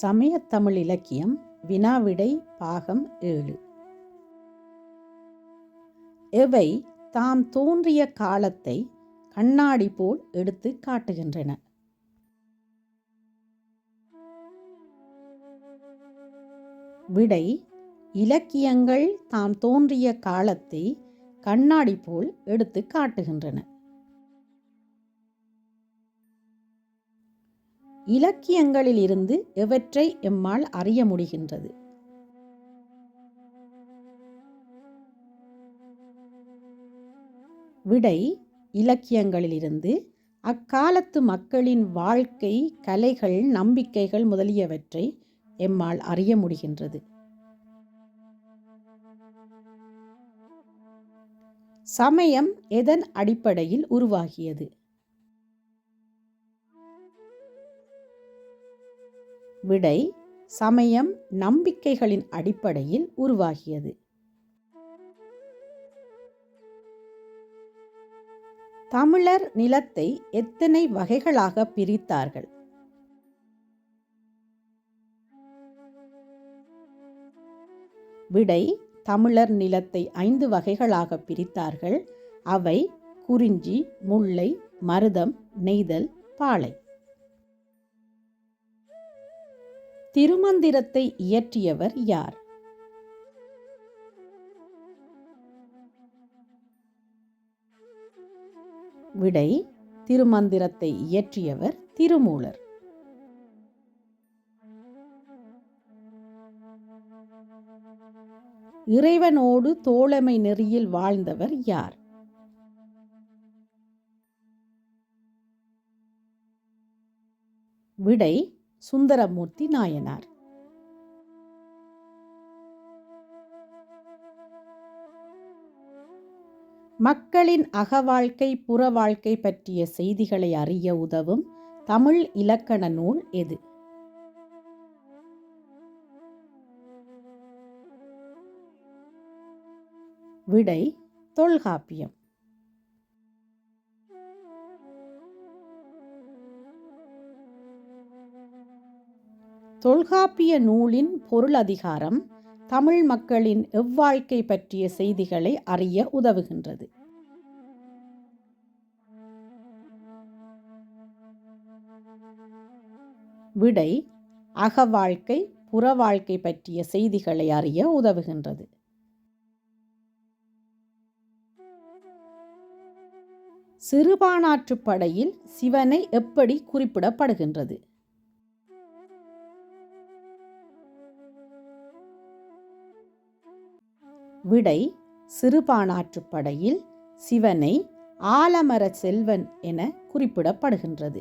சமயத்தமிழ் இலக்கியம் வினாவிடை பாகம் ஏழு. எவை தாம் தோன்றிய காலத்தை கண்ணாடி போல் எடுத்து காட்டுகின்றன? விடை இலக்கியங்கள் தாம் தோன்றிய காலத்தை கண்ணாடி போல் எடுத்து காட்டுகின்றன. இலக்கியங்களிலிருந்து எவற்றை எம்மால் அறிய முடிகின்றது? விடை இலக்கியங்களிலிருந்து அக்காலத்து மக்களின் வாழ்க்கை கலைகள் நம்பிக்கைகள் முதலியவற்றை எம்மால் அறிய முடிகின்றது. சமயம் எதன் அடிப்படையில் உருவாகியது? விடை சமயம் நம்பிக்கைகளின் அடிப்படையில் உருவாகியது. தமிழர் நிலத்தை எத்தனை வகைகளாக பிரித்தார்கள்? விடை தமிழர் நிலத்தை ஐந்து வகைகளாக பிரித்தார்கள். அவை குறிஞ்சி முல்லை மருதம் நெய்தல் பாலை. திருமந்திரத்தை இயற்றியவர் யார்? விடை திருமந்திரத்தை இயற்றியவர் திருமூலர். இறைவனோடு தோழமை நெறியில் வாழ்ந்தவர் யார்? விடை சுந்தரமூர்த்தி நாயனார். மக்களின் அகவாழ்க்கை புற வாழ்க்கை பற்றிய செய்திகளை அறிய உதவும் தமிழ் இலக்கண நூல் எது? விடை தொல்காப்பியம். தொல்காப்பிய நூலின் பொருள் அதிகாரம் தமிழ் மக்களின் எவ்வாழ்க்கை பற்றிய செய்திகளை அறிய உதவுகின்றது. விடை அகவாழ்க்கை புற வாழ்க்கை பற்றிய செய்திகளை அறிய உதவுகின்றது. சிறுபானாற்றுப் படையில் சிவனை எப்படி குறிப்பிடப்படுகின்றது? விடை சிறுபானாற்றுப்படையில் சிவனை ஆலமர செல்வன் என குறிப்பிடப்படுகின்றது.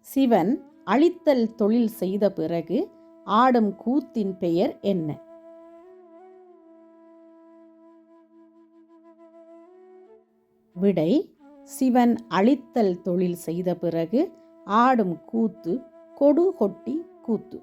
சிவன் அழித்தல் தொழில் செய்த பிறகு ஆடும் கூத்தின் பெயர் என்ன? விடை சிவன் அழித்தல் தொழில் செய்த பிறகு ஆடும் கூத்து கொடு கொட்டி கூத்து